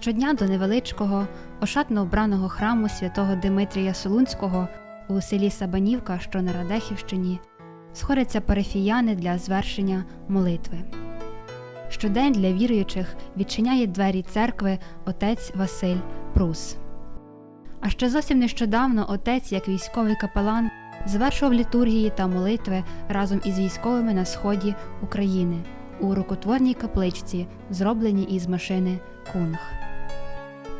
Щодня до невеличкого, ошатно обраного храму святого Димитрія Солунського у селі Сабанівка, що на Радехівщині, сходяться парафіяни для звершення молитви. Щодень для віруючих відчиняє двері церкви отець Василь Прус. А ще зовсім нещодавно отець, як військовий капелан, звершував літургії та молитви разом із військовими на сході України у рукотворній капличці, зробленій із машини Кунг.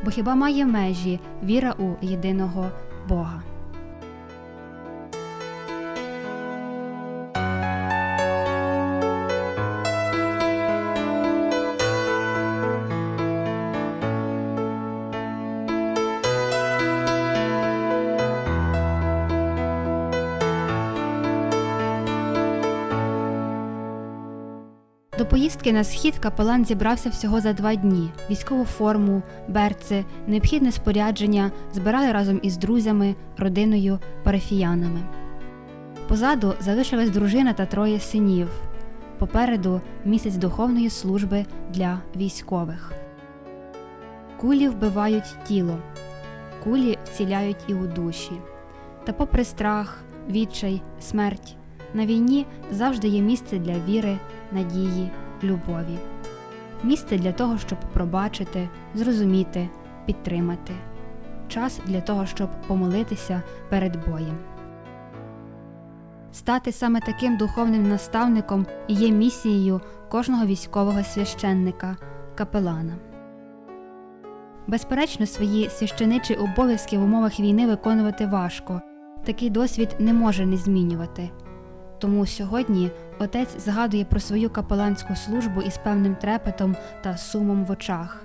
Бо хіба має межі віра у єдиного Бога? Поїздки на схід капелан зібрався всього за два дні. Військову форму, берці, необхідне спорядження збирали разом із друзями, родиною, парафіянами. Позаду залишилась дружина та троє синів. Попереду місяць духовної служби для військових. Кулі вбивають тіло, кулі вціляють і у душі. Та попри страх, відчай, смерть, на війні завжди є місце для віри, надії, любові. Місце для того, щоб пробачити, зрозуміти, підтримати. Час для того, щоб помолитися перед боєм. Стати саме таким духовним наставником є місією кожного військового священника, капелана. Безперечно, свої священичі обов'язки в умовах війни виконувати важко. Такий досвід не може не змінювати. Тому сьогодні отець згадує про свою капеланську службу із певним трепетом та сумом в очах.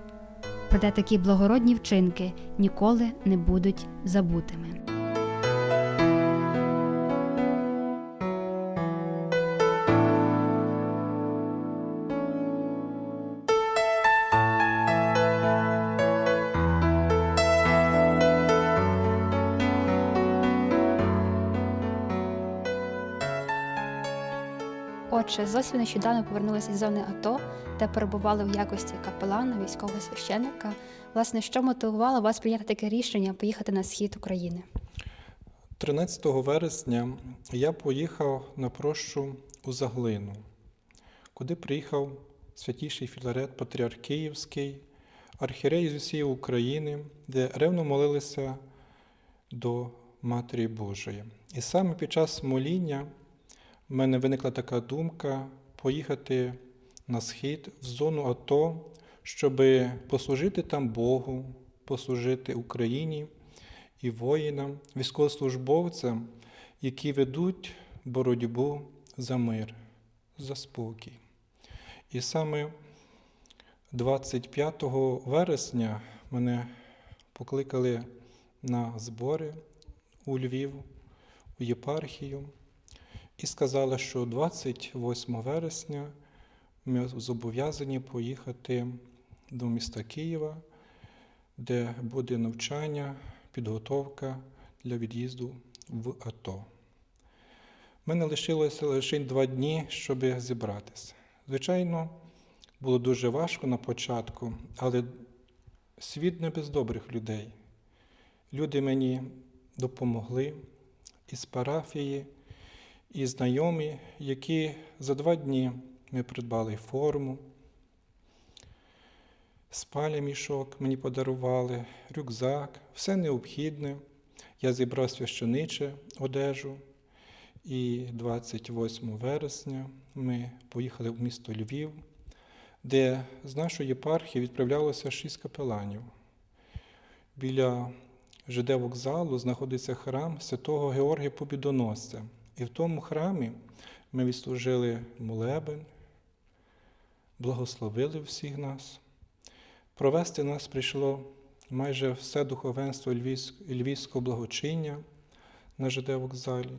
Проте такі благородні вчинки ніколи не будуть забутими. Отже, зовсім нещодавно повернулися із зони АТО, де перебували в якості капелана, військового священника. Власне, що мотивувало вас прийняти таке рішення поїхати на схід України? 13 вересня я поїхав на прощу у Заглину, куди приїхав святіший Філарет Патріарх Київський, архірей з усієї України, де ревно молилися до Матері Божої. І саме під час моління в мене виникла така думка поїхати на схід в зону АТО, щоб послужити там Богу, послужити Україні і воїнам, військовослужбовцям, які ведуть боротьбу за мир, за спокій. І саме 25 вересня мене покликали на збори у Львів, у єпархію, і сказали, що 28 вересня ми зобов'язані поїхати до міста Києва, де буде навчання, підготовка для від'їзду в АТО. У мене лишилося лише два дні, щоб зібратися. Звичайно, було дуже важко на початку, але світ не без добрих людей. Люди мені допомогли із парафії, і знайомі, які за два дні ми придбали форму, спаля мішок мені подарували, рюкзак, все необхідне. Я зібрав священиче одежу. І 28 вересня ми поїхали в місто Львів, де з нашої єпархії відправлялося шість капеланів. Біля ЖД вокзалу знаходиться храм святого Георгія Побідоносця. І в тому храмі ми відслужили молебень, благословили всіх нас. Провести нас прийшло майже все духовенство Львівського благочиння на ЖД вокзалі,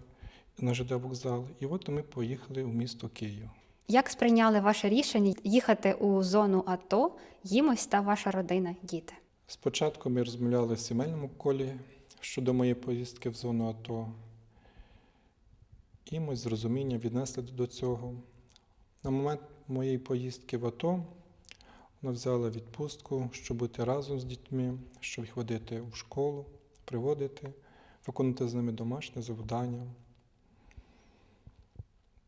на ЖД вокзал. І от ми поїхали в місто Київ. Як сприйняли ваше рішення їхати у зону АТО, їмось та ваша родина, діти? Спочатку ми розмовляли в сімейному колі щодо моєї поїздки в зону АТО. Ми з розумінням віднесли до цього. На момент моєї поїздки в АТО Вона взяла відпустку, щоб бути разом з дітьми, щоб їх водити в школу, приводити, виконувати з ними домашнє завдання.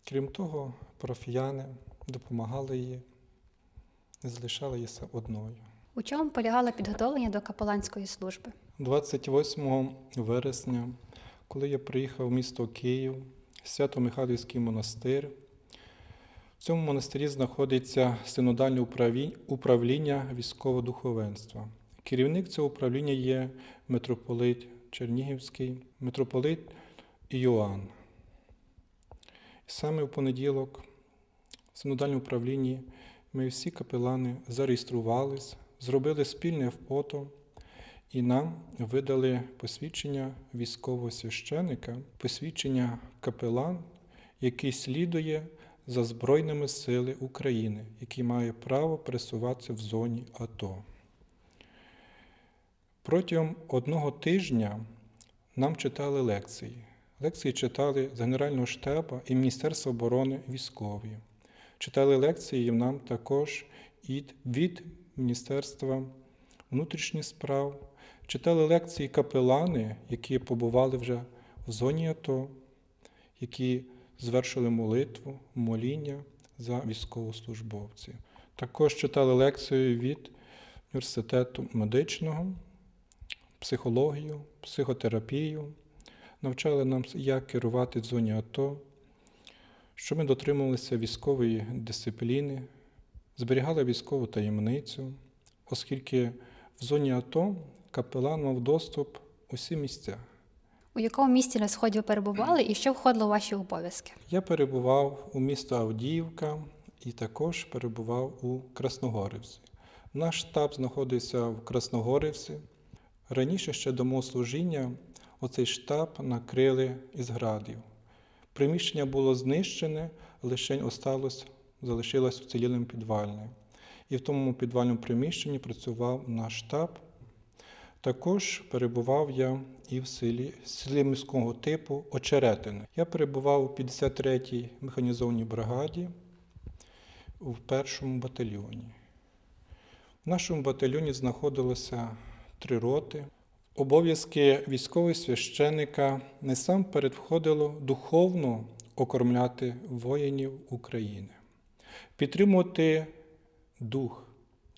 Крім того, парафіяни допомагали їй, не залишали її одною. У чому полягало підготовлення до капеланської служби? 28 вересня, коли я приїхав в місто Київ, Свято-Михайлівський монастир. В цьому монастирі знаходиться синодальне управління, військового духовенства. Керівник цього управління є митрополит Чернігівський, митрополит Іоанн. Саме в понеділок в синодальному управлінні ми всі капелани зареєструвались, зробили спільне фото і нам видали посвідчення військового священика, посвідчення капелан, який слідує за Збройними сили України, який має право пересуватися в зоні АТО. Протягом одного тижня нам читали лекції. Лекції читали з Генерального штабу і Міністерства оборони військові. Читали лекції нам також і від Міністерства внутрішніх справ. Читали лекції капелани, які побували вже в зоні АТО, які звершили молитву, моління за військовослужбовців. Також читали лекцію від університету медичного, психологію, психотерапію, навчали нам, як керувати в зоні АТО, щоб ми дотримувалися військової дисципліни, зберігали військову таємницю, оскільки в зоні АТО капелан мав доступ у всі місця. У якому місті на сході ви перебували і що входило у ваші обов'язки? Я перебував у місто Авдіївка і також перебував у Красногорівці. Наш штаб знаходився в Красногорівці. Раніше ще до мого служіння оцей штаб накрили із градів. Приміщення було знищене, лише осталось, залишилось уцілілим підвальне. І в тому підвальному приміщенні працював наш штаб. Також перебував я і в селі, селі міського типу Очеретине. Я перебував у 53-й механізованій бригаді в першому батальйоні. В нашому батальйоні знаходилося три роти. Обов'язки військового священика насамперед входило духовно окормляти воїнів України, підтримувати дух,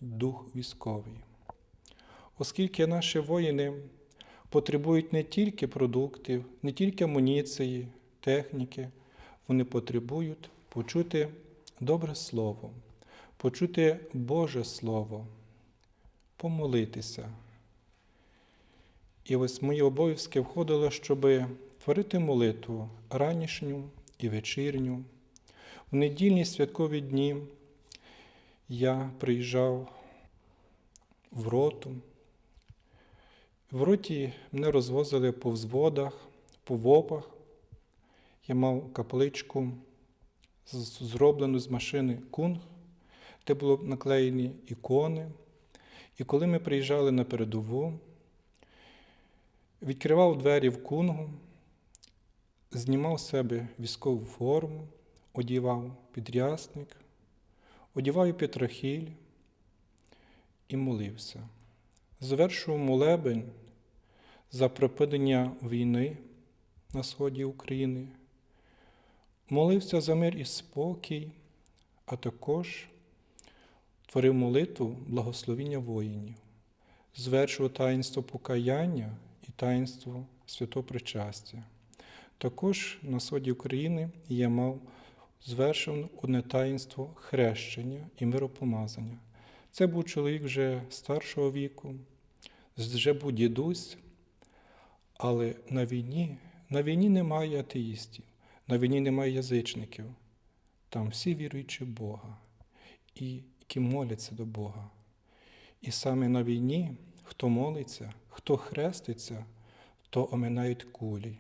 дух військовий оскільки наші воїни потребують не тільки продуктів, не тільки амуніції, техніки, вони потребують почути добре слово, почути Боже Слово, помолитися. І ось мої обов'язки входило, щоб творити молитву ранішню і вечірню. У недільні святкові дні я приїжджав в роту. В роті мене розвозили по взводах, по вопах. Я мав капличку, зроблену з машини кунг, де були наклеєні ікони. І коли ми приїжджали на передову, відкривав двері в кунгу, знімав з себе військову форму, одівав підрясник, одівав петрохіль і молився завершував молебень за припинення війни на сході України, молився за мир і спокій, а також творив молитву благословіння воїнів, звершував таїнство покаяння і таїнство святопричастя. Також на сході України я мав звершено одне таїнство хрещення і миропомазання. Це був чоловік вже старшого віку, вже був дідусь, але на війні, на війні немає атеїстів, на війні немає язичників. Там всі віруючі в Бога, і які моляться до Бога. І саме на війні, хто молиться, хто хреститься, то оминають кулі.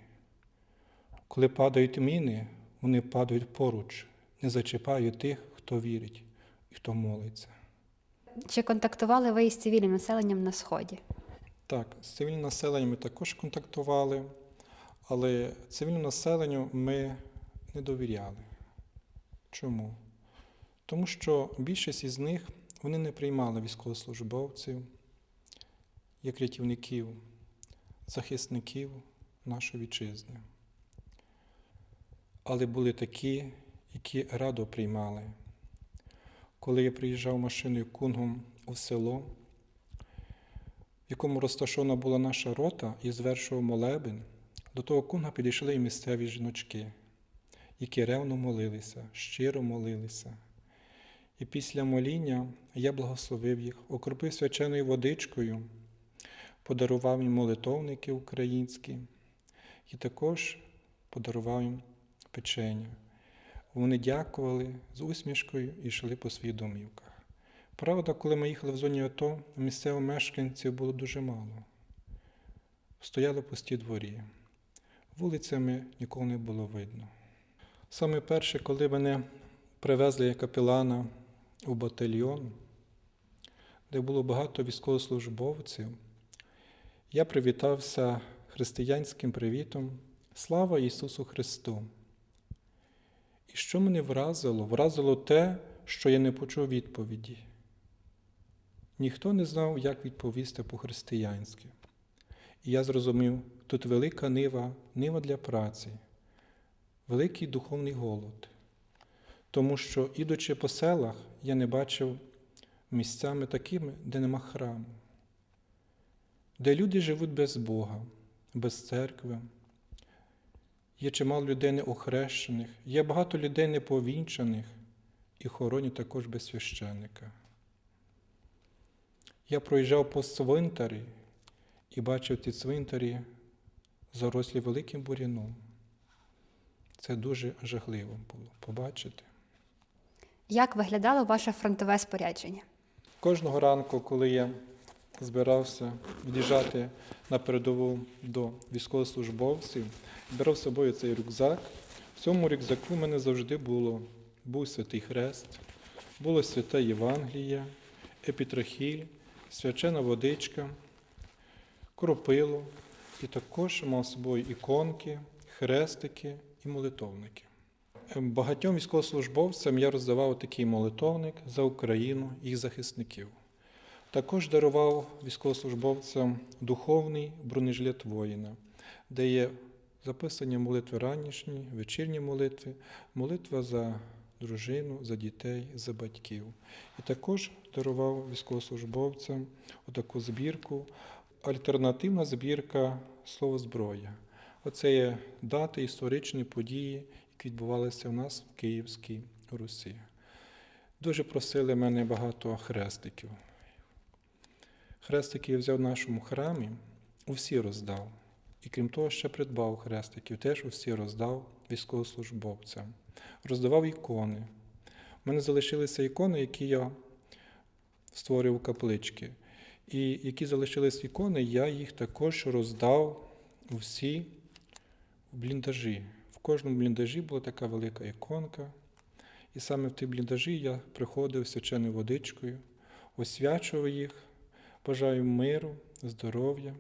Коли падають міни, вони падають поруч, не зачіпають тих, хто вірить і хто молиться. Чи контактували ви із цивільним населенням на сході? Так, з цивільним населенням ми також контактували, але цивільному населенню ми не довіряли. Чому? Тому що більшість із них Вони не приймали військовослужбовців як рятівників, захисників нашої вітчизни. Але були такі, які радо приймали. Коли я приїжджав машиною кунгом у село, в якому розташована була наша рота і звершував молебен, до того кунга підійшли і місцеві жіночки, які ревно молилися, щиро молилися. І після моління я благословив їх, окропив свяченою водичкою, подарував їм молитовники українські і також подарував їм печення. Вони дякували з усмішкою і йшли по своїх домівках. Правда, коли ми їхали в зоні АТО, місцевих мешканців було дуже мало. Стояли пусті дворі. Вулицями нікого не було видно. Саме перше, коли мене привезли як капелана у батальйон, де було багато військовослужбовців, я привітався християнським привітом Слава Ісусу Христу! І що мене вразило? Вразило те, що я не почув відповіді. Ніхто не знав, як відповісти по-християнськи. І я зрозумів, тут велика нива, нива для праці, великий духовний голод. Тому що, ідучи по селах, я не бачив місцями такими, де нема храму, де люди живуть без Бога, без церкви. Є чимало людей неохрещених, є багато людей неповінчаних і хоронять також без священника. Я проїжджав по цвинтарі і бачив ці цвинтарі зарослі великим буряном. Це дуже жахливо було побачити. Як виглядало ваше фронтове спорядження? Кожного ранку, коли я збирався від'їжджати на передову до військовослужбовців, брав з собою цей рюкзак. В цьому рюкзаку в мене завжди було був святий хрест, було святе Євангеліє, епітрахіль, свячена водичка, кропило, і також мав з собою іконки, хрестики і молитовники. Ем, Багатьом військовослужбовцям я роздавав такий молитовник за Україну і їх захисників. Також дарував військовослужбовцям духовний бронежилет воїна, де є записані молитви ранішні, вечірні молитви, молитва за дружину, за дітей, за батьків. І також дарував військовослужбовцям отаку збірку, альтернативна збірка слово зброя. Оце є дати, історичні події, які відбувалися у нас в Київській Русі. Дуже просили мене багато хрестиків. Хрестики я взяв в нашому храмі, усі роздав. І крім того, ще придбав хрестиків, теж усі роздав військовослужбовцям. Роздавав ікони. У мене залишилися ікони, які я створив у каплички. І які залишились ікони, я їх також роздав усі в бліндажі. В кожному бліндажі була така велика іконка. І саме в ті бліндажі я приходив свяченою водичкою, освячував їх, бажаю миру, здоров'я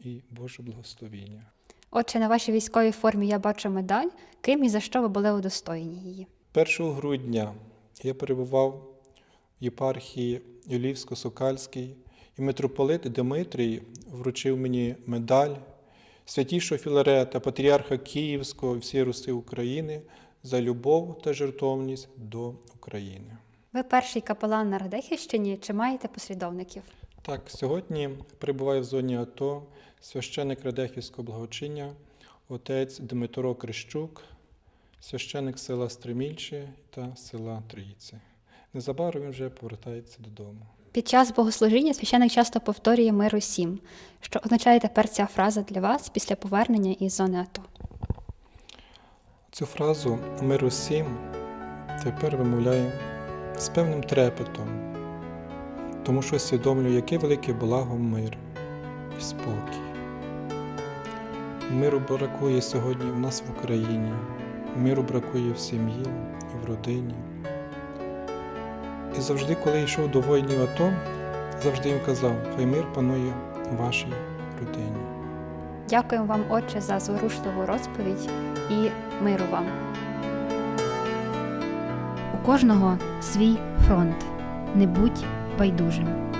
і Боже благословіння. Отже, на вашій військовій формі я бачу медаль, ким і за що ви були удостоєні її. 1 грудня я перебував в єпархії Львівсько-Сокальській, і митрополит Дмитрій вручив мені медаль святішого Філарета, патріарха Київського і всієї Руси України за любов та жертовність до України. Ви перший капелан на Радехівщині чи маєте послідовників? Так, сьогодні перебуває в зоні АТО священик Радехівського благочиння, отець Дмитро Крищук, священик села Стремільче та села Троїці. Незабаром він вже повертається додому. Під час богослужіння священик часто повторює мир усім. Що означає тепер ця фраза для вас після повернення із зони АТО? Цю фразу мир усім тепер вимовляю з певним трепетом, тому що усвідомлюю, яке велике благо мир і спокій. Миру бракує сьогодні в нас в Україні, миру бракує в сім'ї і в родині. І завжди, коли йшов до воїнів АТО, завжди їм казав, хай мир панує в вашій родині. Дякуємо вам, Отче, за зворушливу розповідь і миру вам. У кожного свій фронт. Не будь байдужим.